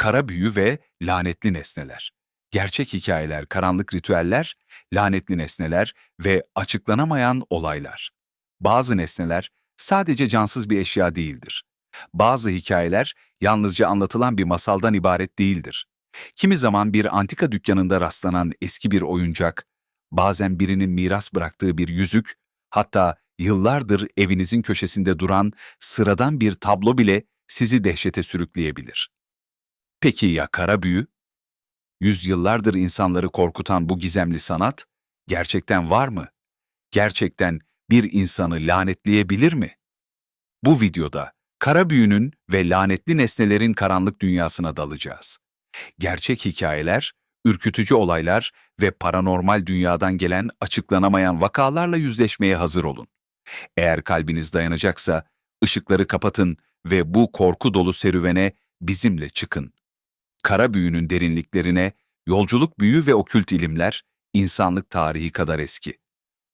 Kara büyü ve lanetli nesneler. Gerçek hikayeler, karanlık ritüeller, lanetli nesneler ve açıklanamayan olaylar. Bazı nesneler sadece cansız bir eşya değildir. Bazı hikayeler yalnızca anlatılan bir masaldan ibaret değildir. Kimi zaman bir antika dükkanında rastlanan eski bir oyuncak, bazen birinin miras bıraktığı bir yüzük, hatta yıllardır evinizin köşesinde duran sıradan bir tablo bile sizi dehşete sürükleyebilir. Peki ya kara büyü? Yüzyıllardır insanları korkutan bu gizemli sanat gerçekten var mı? Gerçekten bir insanı lanetleyebilir mi? Bu videoda kara büyünün ve lanetli nesnelerin karanlık dünyasına dalacağız. Gerçek hikayeler, ürkütücü olaylar ve paranormal dünyadan gelen açıklanamayan vakalarla yüzleşmeye hazır olun. Eğer kalbiniz dayanacaksa ışıkları kapatın ve bu korku dolu serüvene bizimle çıkın. Kara büyünün derinliklerine yolculuk büyü ve okült ilimler insanlık tarihi kadar eski.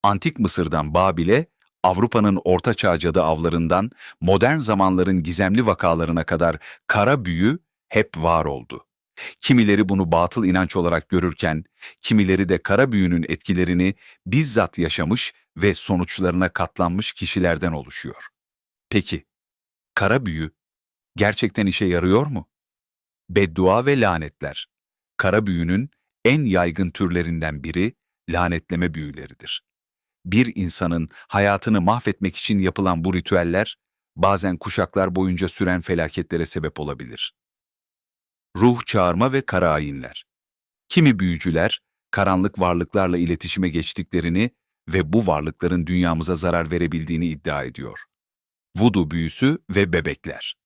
Antik Mısır'dan Babil'e, Avrupa'nın Orta Çağ cadı avlarından modern zamanların gizemli vakalarına kadar kara büyü hep var oldu. Kimileri bunu batıl inanç olarak görürken, kimileri de kara büyünün etkilerini bizzat yaşamış ve sonuçlarına katlanmış kişilerden oluşuyor. Peki, kara büyü gerçekten işe yarıyor mu? Beddua ve lanetler. Kara büyünün en yaygın türlerinden biri lanetleme büyüleridir. Bir insanın hayatını mahvetmek için yapılan bu ritüeller bazen kuşaklar boyunca süren felaketlere sebep olabilir. Ruh çağırma ve kara ayinler. Kimi büyücüler karanlık varlıklarla iletişime geçtiklerini ve bu varlıkların dünyamıza zarar verebildiğini iddia ediyor. Voodoo büyüsü ve bebekler.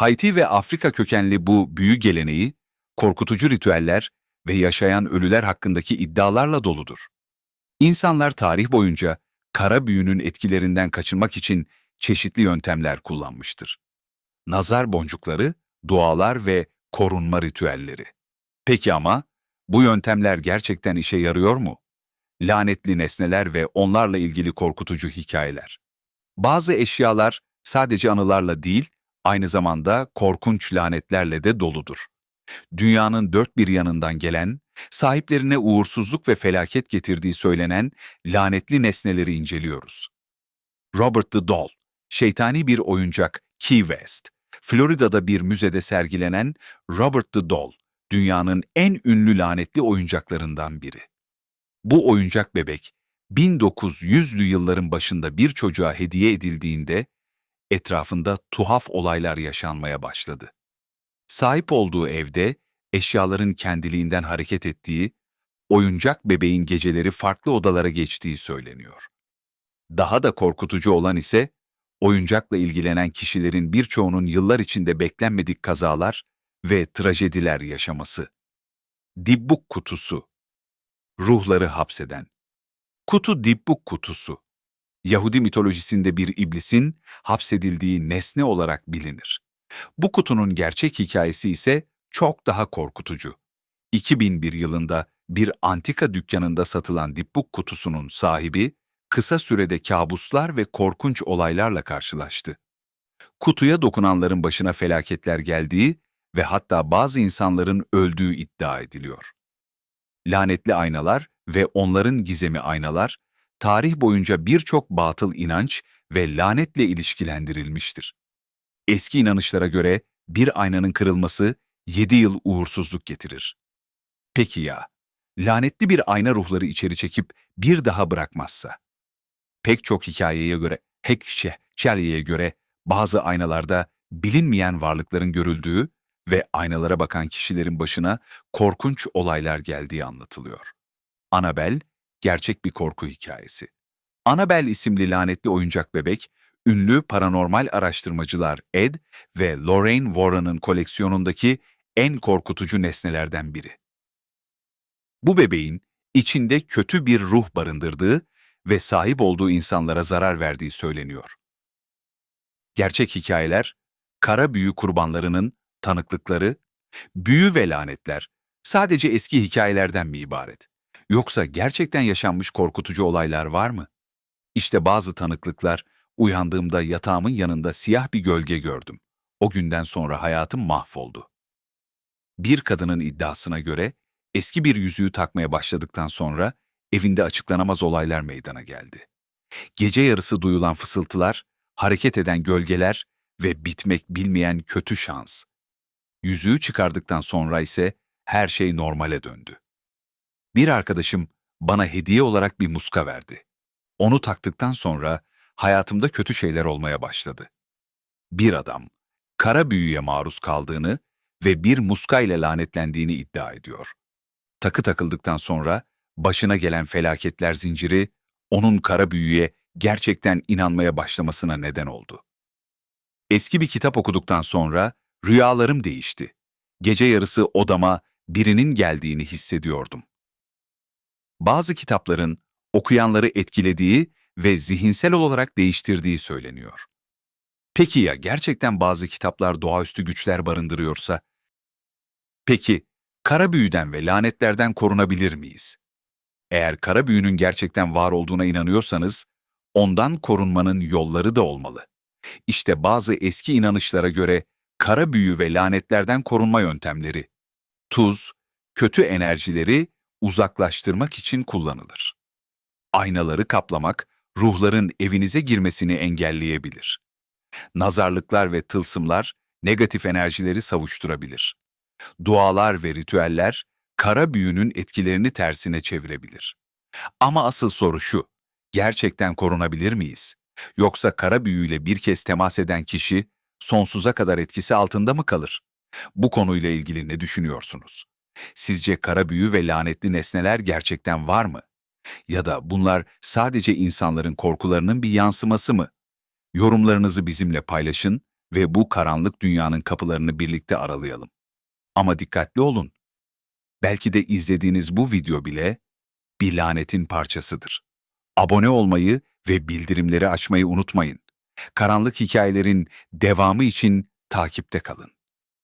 Haiti ve Afrika kökenli bu büyü geleneği, korkutucu ritüeller ve yaşayan ölüler hakkındaki iddialarla doludur. İnsanlar tarih boyunca kara büyünün etkilerinden kaçınmak için çeşitli yöntemler kullanmıştır. Nazar boncukları, dualar ve korunma ritüelleri. Peki ama bu yöntemler gerçekten işe yarıyor mu? Lanetli nesneler ve onlarla ilgili korkutucu hikayeler. Bazı eşyalar sadece anılarla değil, aynı zamanda korkunç lanetlerle de doludur. Dünyanın dört bir yanından gelen, sahiplerine uğursuzluk ve felaket getirdiği söylenen lanetli nesneleri inceliyoruz. Robert the Doll, şeytani bir oyuncak Key West, Florida'da bir müzede sergilenen Robert the Doll, dünyanın en ünlü lanetli oyuncaklarından biri. Bu oyuncak bebek, 1900'lü yılların başında bir çocuğa hediye edildiğinde etrafında tuhaf olaylar yaşanmaya başladı. Sahip olduğu evde eşyaların kendiliğinden hareket ettiği, oyuncak bebeğin geceleri farklı odalara geçtiği söyleniyor. Daha da korkutucu olan ise oyuncakla ilgilenen kişilerin birçoğunun yıllar içinde beklenmedik kazalar ve trajediler yaşaması. Dibbuk kutusu Ruhları hapseden Kutu Dibbuk kutusu Yahudi mitolojisinde bir iblisin hapsedildiği nesne olarak bilinir. Bu kutunun gerçek hikayesi ise çok daha korkutucu. 2001 yılında bir antika dükkanında satılan Dibbuk kutusunun sahibi, kısa sürede kabuslar ve korkunç olaylarla karşılaştı. Kutuya dokunanların başına felaketler geldiği ve hatta bazı insanların öldüğü iddia ediliyor. Lanetli aynalar ve onların gizemi aynalar, tarih boyunca birçok batıl inanç ve lanetle ilişkilendirilmiştir. Eski inanışlara göre bir aynanın kırılması 7 yıl uğursuzluk getirir. Peki ya, lanetli bir ayna ruhları içeri çekip bir daha bırakmazsa? Pek çok hikayeye göre, Hekşeh, Çelya'ya göre bazı aynalarda bilinmeyen varlıkların görüldüğü ve aynalara bakan kişilerin başına korkunç olaylar geldiği anlatılıyor. Annabel, gerçek bir korku hikayesi. Annabel isimli lanetli oyuncak bebek, ünlü paranormal araştırmacılar Ed ve Lorraine Warren'ın koleksiyonundaki en korkutucu nesnelerden biri. Bu bebeğin içinde kötü bir ruh barındırdığı ve sahip olduğu insanlara zarar verdiği söyleniyor. Gerçek hikayeler, kara büyü kurbanlarının tanıklıkları, büyü ve lanetler sadece eski hikayelerden mi ibaret? Yoksa gerçekten yaşanmış korkutucu olaylar var mı? İşte bazı tanıklıklar, uyandığımda yatağımın yanında siyah bir gölge gördüm. O günden sonra hayatım mahvoldu. Bir kadının iddiasına göre eski bir yüzüğü takmaya başladıktan sonra evinde açıklanamaz olaylar meydana geldi. Gece yarısı duyulan fısıltılar, hareket eden gölgeler ve bitmek bilmeyen kötü şans. Yüzüğü çıkardıktan sonra ise her şey normale döndü. Bir arkadaşım bana hediye olarak bir muska verdi. Onu taktıktan sonra hayatımda kötü şeyler olmaya başladı. Bir adam kara büyüye maruz kaldığını ve bir muska ile lanetlendiğini iddia ediyor. Takı takıldıktan sonra başına gelen felaketler zinciri onun kara büyüye gerçekten inanmaya başlamasına neden oldu. Eski bir kitap okuduktan sonra rüyalarım değişti. Gece yarısı odama birinin geldiğini hissediyordum. Bazı kitapların okuyanları etkilediği ve zihinsel olarak değiştirdiği söyleniyor. Peki ya gerçekten bazı kitaplar doğaüstü güçler barındırıyorsa? Peki, kara büyüden ve lanetlerden korunabilir miyiz? Eğer kara büyünün gerçekten var olduğuna inanıyorsanız, ondan korunmanın yolları da olmalı. İşte bazı eski inanışlara göre kara büyü ve lanetlerden korunma yöntemleri. Tuz, kötü enerjileri uzaklaştırmak için kullanılır. Aynaları kaplamak, ruhların evinize girmesini engelleyebilir. Nazarlıklar ve tılsımlar negatif enerjileri savuşturabilir. Dualar ve ritüeller kara büyünün etkilerini tersine çevirebilir. Ama asıl soru şu, gerçekten korunabilir miyiz? Yoksa kara büyüyle bir kez temas eden kişi sonsuza kadar etkisi altında mı kalır? Bu konuyla ilgili ne düşünüyorsunuz? Sizce kara büyü ve lanetli nesneler gerçekten var mı? Ya da bunlar sadece insanların korkularının bir yansıması mı? Yorumlarınızı bizimle paylaşın ve bu karanlık dünyanın kapılarını birlikte aralayalım. Ama dikkatli olun. Belki de izlediğiniz bu video bile bir lanetin parçasıdır. Abone olmayı ve bildirimleri açmayı unutmayın. Karanlık hikayelerin devamı için takipte kalın.